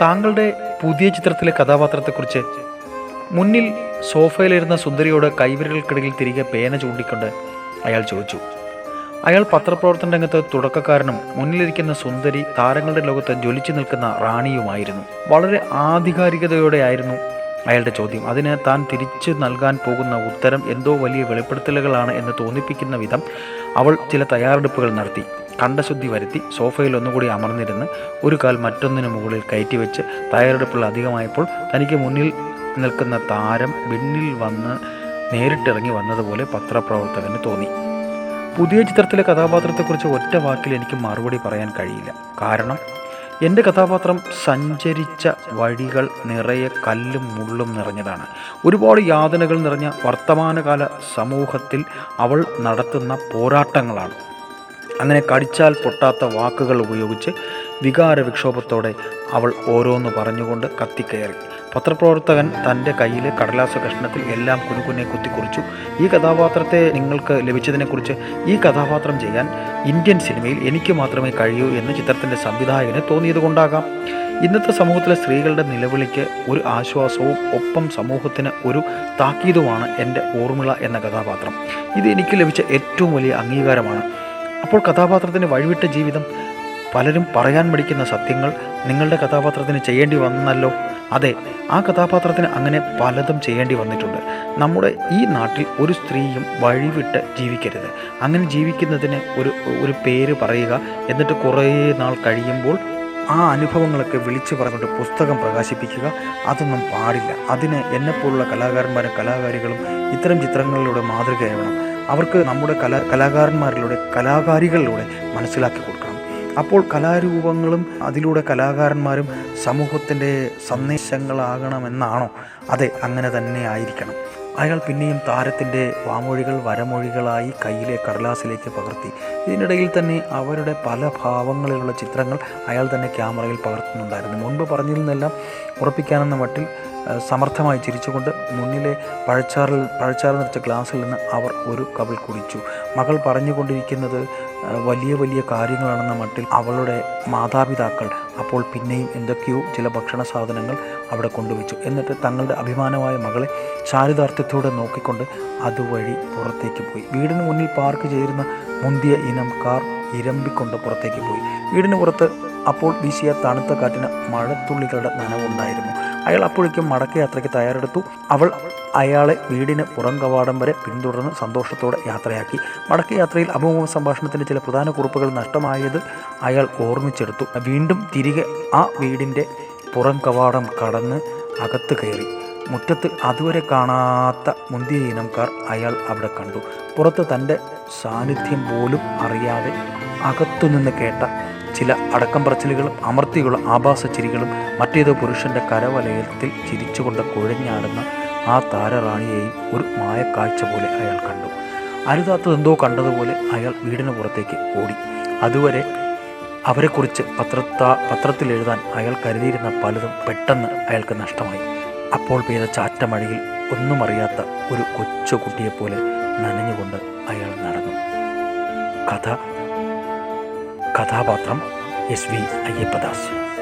താങ്കളുടെ പുതിയ ചിത്രത്തിലെ കഥാപാത്രത്തെക്കുറിച്ച് മുന്നിൽ സോഫയിലിരുന്ന സുന്ദരിയോട് കൈവിരലുകൾക്കിടയിൽ തിരികെ പേന ചൂണ്ടിക്കൊണ്ട് അയാൾ ചോദിച്ചു. അയാൾ പത്രപ്രവർത്തന രംഗത്ത് തുടക്കക്കാരനും മുന്നിലിരിക്കുന്ന സുന്ദരി താരങ്ങളുടെ ലോകത്ത് ജ്വലിച്ചു നിൽക്കുന്ന റാണിയുമായിരുന്നു. വളരെ ആധികാരികതയോടെയായിരുന്നു അയാളുടെ ചോദ്യം. അതിന് താൻ തിരിച്ചു നൽകാൻ പോകുന്ന ഉത്തരം എന്തോ വലിയ വെളിപ്പെടുത്തലുകളാണ് എന്ന് തോന്നിപ്പിക്കുന്ന വിധം അവൾ ചില തയ്യാറെടുപ്പുകൾ നടത്തി. കണ്ടശുദ്ധി വരുത്തി സോഫയിൽ ഒന്നുകൂടി അമർന്നിരുന്ന് ഒരു കാൽ മറ്റൊന്നിനു മുകളിൽ കയറ്റിവെച്ച് തയ്യാറെടുപ്പുകൾ അധികമായപ്പോൾ തനിക്ക് മുന്നിൽ നിൽക്കുന്ന താരം ബിന്നിൽ വന്ന് നേരിട്ടിറങ്ങി വന്നതുപോലെ പത്രപ്രവർത്തകന് തോന്നി. പുതിയ ചിത്രത്തിലെ കഥാപാത്രത്തെക്കുറിച്ച് ഒറ്റ വാക്കിൽ എനിക്ക് മറുപടി പറയാൻ കഴിയില്ല. കാരണം എന്റെ കഥാപാത്രം സഞ്ചരിച്ച വഴികൾ നിറയെ കല്ലും മുള്ളും നിറഞ്ഞതാണ്. ഒരുപാട് യാതനകൾ നിറഞ്ഞ വർത്തമാനകാല സമൂഹത്തിൽ അവൾ നടത്തുന്ന പോരാട്ടങ്ങളാണ്. അങ്ങനെ കടിച്ചാൽ പൊട്ടാത്ത വാക്കുകൾ ഉപയോഗിച്ച് വികാര വിക്ഷോഭത്തോടെ അവൾ ഓരോന്ന് പറഞ്ഞുകൊണ്ട് കത്തിക്കയറി. പത്രപ്രവർത്തകൻ തന്റെ കയ്യിലെ കടലാസ കഷ്ണത്തിൽ എല്ലാം കുനുകുനെ കുത്തിക്കുറിച്ചു. ഈ കഥാപാത്രത്തെ നിങ്ങൾക്ക് ലഭിച്ചതിനെക്കുറിച്ച് ഈ കഥാപാത്രം ചെയ്യാൻ ഇന്ത്യൻ സിനിമയിൽ എനിക്ക് മാത്രമേ കഴിയൂ എന്ന് ചിത്രത്തിന്റെ സംവിധായകന് തോന്നിയത് കൊണ്ടാകാം ഇന്നത്തെ സമൂഹത്തിലെ സ്ത്രീകളുടെ നിലവിളിക്ക് ഒരു ആശ്വാസവും ഒപ്പം സമൂഹത്തിന് ഒരു താക്കീതുമാണ് എന്റെ ഊർമിള എന്ന കഥാപാത്രം. ഇത് എനിക്ക് ലഭിച്ച ഏറ്റവും വലിയ അംഗീകാരമാണ്. അപ്പോൾ കഥാപാത്രത്തിന് വഴിവിട്ട ജീവിതം. പലരും പറയാൻ മടിക്കുന്ന സത്യങ്ങൾ നിങ്ങളുടെ കഥാപാത്രത്തിന് ചെയ്യേണ്ടി വന്നല്ലോ. അതെ ആ കഥാപാത്രത്തിന് അങ്ങനെ പലതും ചെയ്യേണ്ടി വന്നിട്ടുണ്ട്. നമ്മുടെ ഈ നാട്ടിൽ ഒരു സ്ത്രീയും വഴിവിട്ട് ജീവിക്കരുത്. അങ്ങനെ ജീവിക്കുന്നതിന് ഒരു ഒരു പേര് പറയുക എന്നിട്ട് കുറേ നാൾ കഴിയുമ്പോൾ ആ അനുഭവങ്ങളൊക്കെ വിളിച്ചു പറഞ്ഞിട്ട് പുസ്തകം പ്രകാശിപ്പിക്കുക അതൊന്നും പാടില്ല. അതിന് എന്നെപ്പോലുള്ള കലാകാരന്മാരും കലാകാരികളും ഇത്തരം ചിത്രങ്ങളിലൂടെ മാതൃകയാവണം. അവർക്ക് നമ്മുടെ കലാ കലാകാരന്മാരിലൂടെ കലാകാരികളിലൂടെ മനസ്സിലാക്കി കൊടുക്കണം. അപ്പോൾ കലാരൂപങ്ങളും അതിലൂടെ കലാകാരന്മാരും സമൂഹത്തിന്റെ സന്ദേശങ്ങളാകണമെന്നാണോ? അതെ അങ്ങനെ തന്നെ ആയിരിക്കണം. അയാൾ പിന്നെയും താരത്തിന്റെ വാമൊഴികൾ വരമൊഴികളായി കയ്യിലെ കടലാസിലേക്ക് പകർത്തി. ഇതിനിടയിൽ തന്നെ അവരുടെ പല ഭാവങ്ങളിലുള്ള ചിത്രങ്ങൾ അയാൾ തന്നെ ക്യാമറയിൽ പകർത്തുന്നുണ്ടായിരുന്നു. മുൻപ് പറഞ്ഞിരുന്നെല്ലാം ഉറപ്പിക്കാനെന്ന മട്ടിൽ സമർത്ഥമായി ചിരിച്ചുകൊണ്ട് മുന്നിലെ പഴച്ചാറിൽ പഴച്ചാറ് നിറച്ച ഗ്ലാസ്സിൽ നിന്ന് അവർ ഒരു കവിൾ കുടിച്ചു. മകൾ പറഞ്ഞുകൊണ്ടിരിക്കുന്നത് വലിയ വലിയ കാര്യങ്ങളാണെന്ന മട്ടിൽ അവളുടെ മാതാപിതാക്കൾ അപ്പോൾ പിന്നെയും എന്തൊക്കെയോ ചില ഭക്ഷണ സാധനങ്ങൾ അവിടെ കൊണ്ടുവച്ചു. എന്നിട്ട് തങ്ങളുടെ അഭിമാനമായ മകളെ ചാരിതാർത്ഥ്യത്തോടെ നോക്കിക്കൊണ്ട് അതുവഴി പുറത്തേക്ക് പോയി. വീടിന് മുന്നിൽ പാർക്ക് ചെയ്തിരുന്ന മുന്തിയ ഇനം കാർ ഇരമ്പിക്കൊണ്ട് പുറത്തേക്ക് പോയി. വീടിന് പുറത്ത് അപ്പോൾ വീശിയ തണുത്ത കാറ്റിന് മഴത്തുള്ളികളുടെ നനവുണ്ടായിരുന്നു. അയാൾ അപ്പോഴേക്കും മടക്കയാത്രയ്ക്ക് തയ്യാറെടുത്തു. അവൾ അയാളെ വീടിന് പുറം കവാടം വരെ പിന്തുടർന്ന് സന്തോഷത്തോടെ യാത്രയാക്കി. മടക്കയാത്രയിൽ അഭിമുഖ സംഭാഷണത്തിന്റെ ചില പ്രധാന കുറിപ്പുകൾ നഷ്ടമായത് അയാൾ ഓർമ്മിച്ചെടുത്തു. വീണ്ടും തിരികെ ആ വീടിന്റെ പുറം കവാടം കടന്ന് അകത്ത് കയറി. മുറ്റത്ത് അതുവരെ കാണാത്ത മുന്തിയ ഇനംകാർ അയാൾ അവിടെ കണ്ടു. പുറത്ത് തന്റെ സാന്നിധ്യം പോലും അറിയാതെ അകത്തുനിന്ന് കേട്ട ചില അടക്കം പറച്ചിലുകളും അമർത്തിയുള്ള ആഭാസ ചിരികളും മറ്റേതോ പുരുഷന്റെ കരവലയത്തിൽ ചിരിച്ചുകൊണ്ട് കുഴഞ്ഞാടുന്ന ആ താരറാണിയെയും ഒരു മായക്കാഴ്ച പോലെ അയാൾ കണ്ടു. അരുതാത്തതെന്തോ കണ്ടതുപോലെ അയാൾ വീടിന് പുറത്തേക്ക് ഓടി. അതുവരെ അവരെക്കുറിച്ച് പത്രത്ത പത്രത്തിൽ എഴുതാൻ അയാൾ കരുതിയിരുന്ന പലതും പെട്ടെന്ന് അയാൾക്ക് നഷ്ടമായി. അപ്പോൾ പെയ്ത ചാറ്റമഴയിൽ ഒന്നും അറിയാത്ത ഒരു കൊച്ചു കുട്ടിയെപ്പോലെ നനഞ്ഞുകൊണ്ട് അയാൾ നടന്നു. കഥ കഥാപാത്രം എസ് വി അയ്യപ്പദാസ്.